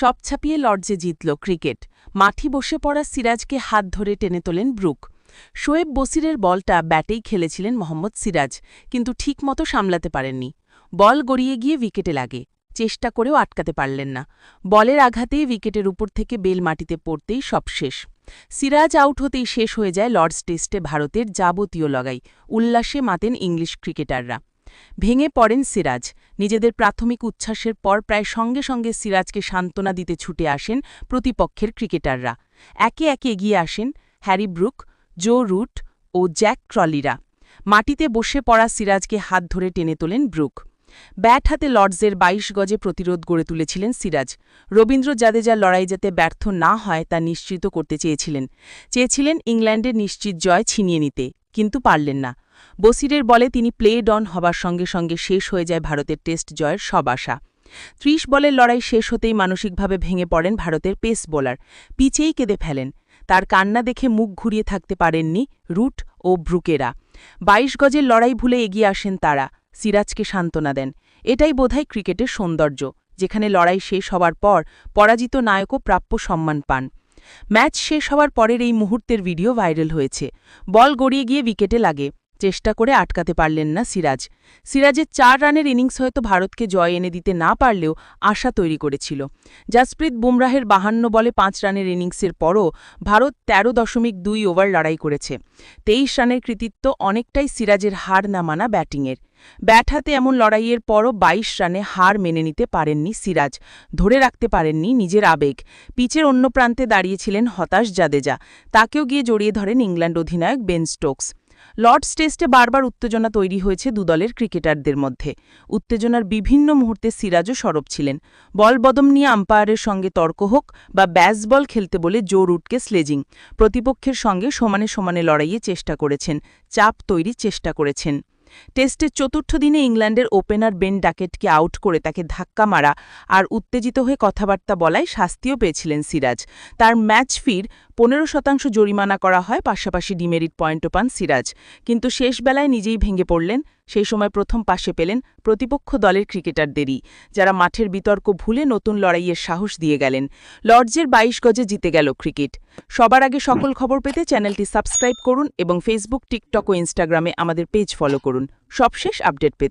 সব ছাপিয়ে লর্ডসে জিতল ক্রিকেট। মাঠি বসে পড়া সিরাজকে হাত ধরে টেনে তোলেন ব্রুক। শোয়েব বসিরের বলটা ব্যাটেই খেলেছিলেন মোহাম্মদ সিরাজ, কিন্তু ঠিকমতো সামলাতে পারেননি। বল গড়িয়ে গিয়ে উইকেটে লাগে, চেষ্টা করেও আটকাতে পারলেন না। বলের আঘাতেই উইকেটের উপর থেকে বেল মাটিতে পড়তেই সব শেষ। সিরাজ আউট হতেই শেষ হয়ে যায় লর্ডস টেস্টে ভারতের যাবতীয় লগাই উল্লাসে মাতেন ইংলিশ ক্রিকেটাররা। ভেঙে পড়েন সিরাজ। নিজেদের প্রাথমিক উচ্ছ্বাসের পর প্রায় সঙ্গে সঙ্গে সিরাজকে সান্ত্বনা দিতে ছুটে আসেন প্রতিপক্ষের ক্রিকেটাররা। একে একে এগিয়ে আসেন হ্যারি ব্রুক, জো রুট ও জ্যাক ট্রলিরা মাটিতে বসে পড়া সিরাজকে হাত ধরে টেনে তোলেন ব্রুক। ব্যাট হাতে লর্ডসের ২২ গজে প্রতিরোধ গড়ে তুলেছিলেন সিরাজ। রবীন্দ্র জাদেজার লড়াই যাতে ব্যর্থ না হয় তা নিশ্চিত করতে চেয়েছিলেন। চেয়েছিলেন ইংল্যান্ডের নিশ্চিত জয় ছিনিয়ে নিতে, কিন্তু পারলেন না। বসিরের বলে তিনি প্লে ডন হবার সঙ্গে সঙ্গে শেষ হয়ে যায় ভারতের টেস্ট জয়ের সব আশা। ত্রিশ বলের লড়াই শেষ হতেই মানসিকভাবে ভেঙে পড়েন ভারতের পেস বোলার। পিচেই কেঁদে ফেলেন। তার কান্না দেখে মুখ ঘুরিয়ে থাকতে পারেননি রুট ও ব্রুকেরা। ২২ গজের লড়াই ভুলে এগিয়ে আসেন তারা। সিরাজকে সান্ত্বনা দেন। এটাই বোধহয় ক্রিকেটের সৌন্দর্য, যেখানে লড়াই শেষ হওয়ার পর পরাজিত নায়কও প্রাপ্য সম্মান পান। ম্যাচ শেষ হওয়ার পরের এই মুহূর্তের ভিডিও ভাইরাল হয়েছে। বল গড়িয়ে গিয়ে উইকেটে লাগে। চেষ্টা করে আটকাতে পারলেন না সিরাজ। সিরাজের চার রানের ইনিংস হয়তো ভারতকে জয় এনে দিতে না পারলেও আশা তৈরি করেছিল। জাসপ্রীত বুমরাহের বাহান্ন বলে পাঁচ রানের ইনিংসের পরও ভারত তেরো দশমিক দুই ওভার লড়াই করেছে। তেইশ রানের কৃতিত্ব অনেকটাই সিরাজের হার না মানা ব্যাটিংয়ের। ব্যাট হাতে এমন লড়াইয়ের পরও ২২ রানে হার মেনে নিতে পারেননি সিরাজ। ধরে রাখতে পারেননি নিজের আবেগ। পিচের অন্য প্রান্তে দাঁড়িয়েছিলেন হতাশ জাদেজা। তাকেও গিয়ে জড়িয়ে ধরেন ইংল্যান্ড অধিনায়ক বেন স্টোকস। লর্ডস টেস্টে বারবার উত্তেজনা তৈরি হয়েছে দুদলের ক্রিকেটারদের মধ্যে। উত্তেজনার বিভিন্ন মুহূর্তে সিরাজও সরব ছিলেন। বল বদম নিয়ে আম্পায়ারের সঙ্গে তর্ক হোক বা ব্যাস বল খেলতে বলে জো রুটকে স্লেজিং, প্রতিপক্ষের সঙ্গে সমানে সমানে লড়াইয়ে চেষ্টা করেছেন, চাপ তৈরির চেষ্টা করেছেন। টেস্টের চতুর্থ দিনে ইংল্যান্ডের ওপেনার বেন ডাকেটকে আউট করে তাকে ধাক্কা মারা আর উত্তেজিত হয়ে কথাবার্তা বলায় শাস্তিও পেয়েছিলেন সিরাজ। তার ম্যাচ ফির পনেরো শতাংশ জরিমানা করা হয়, পাশাপাশি ডিমেরিট পয়েন্টও পান সিরাজ। কিন্তু শেষ বেলায় নিজেই ভেঙে পড়লেন সেই সময় প্রথম পাশে পেলেন প্রতিপক্ষ দলের ক্রিকেটারদেরই, যারা মাঠের বিতর্ক ভুলে নতুন লড়াইয়ের সাহস দিয়ে গেলেন। লর্ডসের ২২ গজে জিতে গেল ক্রিকেট। সবার আগে সকল খবর পেতে চ্যানেলটি সাবস্ক্রাইব করুন এবং ফেসবুক, টিকটক ও ইনস্টাগ্রামে আমাদের পেজ ফলো করুন। সবশেষ আপডেট পেতে